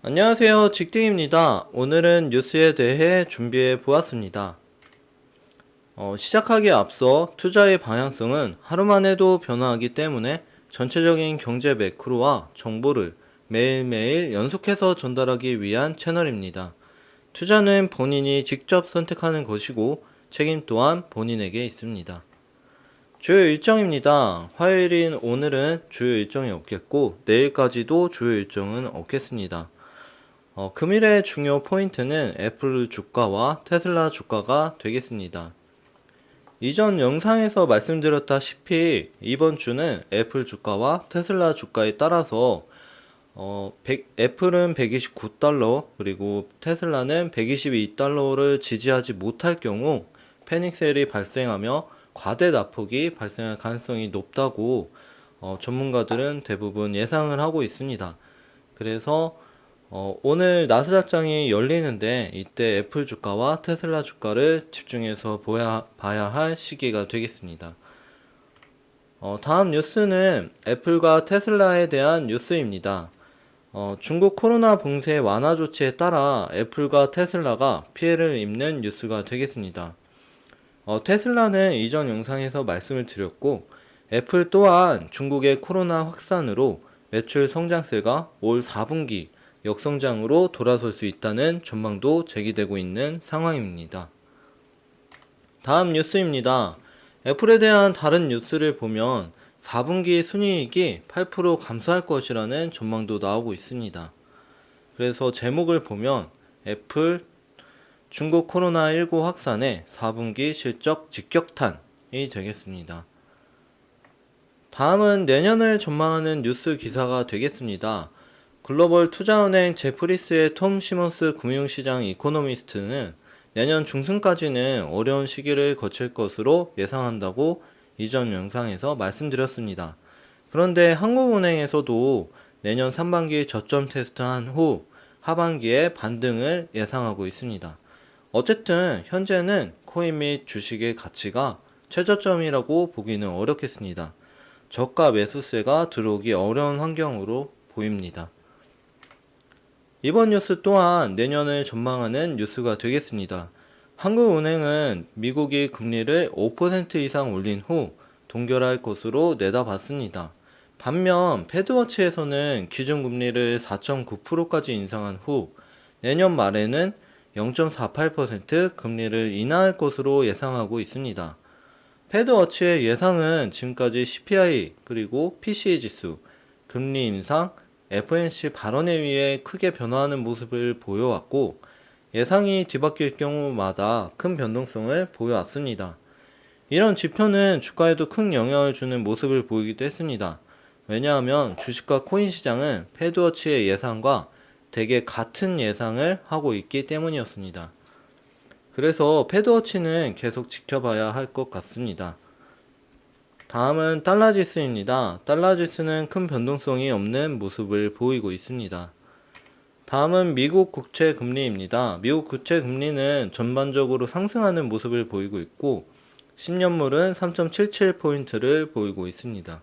안녕하세요. 직딩입니다. 오늘은 뉴스에 대해 준비해 보았습니다. 어, 시작하기에 앞서 투자의 방향성은 하루만 해도 변화하기 때문에 전체적인 경제 매크로와 정보를 매일매일 연속해서 전달하기 위한 채널입니다. 투자는 본인이 직접 선택하는 것이고 책임 또한 본인에게 있습니다. 주요 일정입니다. 화요일인 오늘은 주요 일정이 없겠고 내일까지도 주요 일정은 없겠습니다. 어, 금일의 중요 포인트는 애플 주가와 테슬라 주가가 되겠습니다. 이전 영상에서 말씀드렸다시피 이번 주는 애플 주가와 테슬라 주가에 따라서 어, 100 애플은 129달러 그리고 테슬라는 122달러를 지지하지 못할 경우 패닉셀이 발생하며 과대 낙폭이 발생할 가능성이 높다고 어, 전문가들은 대부분 예상을 하고 있습니다. 그래서 어, 오늘 나스닥장이 열리는데 이때 애플 주가와 테슬라 주가를 집중해서 보야, 봐야 할 시기가 되겠습니다. 어, 다음 뉴스는 애플과 테슬라에 대한 뉴스입니다. 어, 중국 코로나 봉쇄 완화 조치에 따라 애플과 테슬라가 피해를 입는 뉴스가 되겠습니다. 어, 테슬라는 이전 영상에서 말씀을 드렸고 애플 또한 중국의 코로나 확산으로 매출 성장세가 올 4분기 역성장으로 돌아설 수 있다는 전망도 제기되고 있는 상황입니다. 다음 뉴스입니다. 애플에 대한 다른 뉴스를 보면 4분기 순이익이 8% 감소할 것이라는 전망도 나오고 있습니다. 그래서 제목을 보면 애플 중국 코로나19 확산에 4분기 실적 직격탄이 되겠습니다. 다음은 내년을 전망하는 뉴스 기사가 되겠습니다. 글로벌 투자은행 제프리스의 톰 시몬스 금융시장 이코노미스트는 내년 중순까지는 어려운 시기를 거칠 것으로 예상한다고 이전 영상에서 말씀드렸습니다. 그런데 한국은행에서도 내년 상반기 저점 테스트한 후 하반기에 반등을 예상하고 있습니다. 어쨌든 현재는 코인 및 주식의 가치가 최저점이라고 보기는 어렵겠습니다. 저가 매수세가 들어오기 어려운 환경으로 보입니다. 이번 뉴스 또한 내년을 전망하는 뉴스가 되겠습니다. 한국은행은 미국이 금리를 5% 이상 올린 후 동결할 것으로 내다봤습니다. 반면 패드워치에서는 기준금리를 4.9%까지 인상한 후 내년 말에는 0.48% 금리를 인하할 것으로 예상하고 있습니다. 패드워치의 예상은 지금까지 CPI 그리고 PCE 지수, 금리 인상, FNC 발언에 의해 크게 변화하는 모습을 보여왔고 예상이 뒤바뀔 경우마다 큰 변동성을 보여왔습니다. 이런 지표는 주가에도 큰 영향을 주는 모습을 보이기도 했습니다. 왜냐하면 주식과 코인 시장은 패드워치의 예상과 대개 같은 예상을 하고 있기 때문이었습니다. 그래서 패드워치는 계속 지켜봐야 할 것 같습니다. 다음은 달러지수입니다. 달러지수는 큰 변동성이 없는 모습을 보이고 있습니다. 다음은 미국 국채 금리입니다. 미국 국채 금리는 전반적으로 상승하는 모습을 보이고 있고 10년물은 3.77포인트를 보이고 있습니다.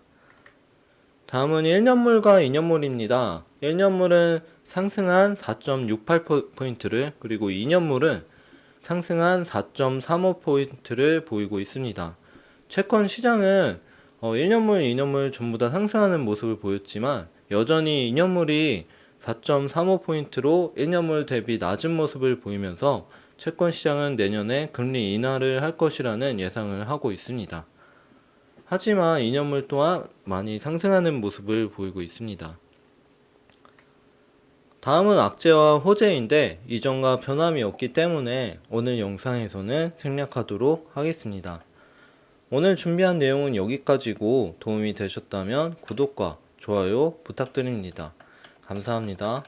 다음은 1년물과 2년물입니다. 1년물은 상승한 4.68포인트를 그리고 2년물은 상승한 4.35포인트를 보이고 있습니다. 채권 시장은 어, 1년물, 2년물 전부 다 상승하는 모습을 보였지만 여전히 2년물이 4.35포인트로 1년물 대비 낮은 모습을 보이면서 채권 시장은 내년에 금리 인하를 할 것이라는 예상을 하고 있습니다. 하지만 2년물 또한 많이 상승하는 모습을 보이고 있습니다. 다음은 악재와 호재인데 이전과 변함이 없기 때문에 오늘 영상에서는 생략하도록 하겠습니다. 오늘 준비한 내용은 여기까지고 도움이 되셨다면 구독과 좋아요 부탁드립니다. 감사합니다.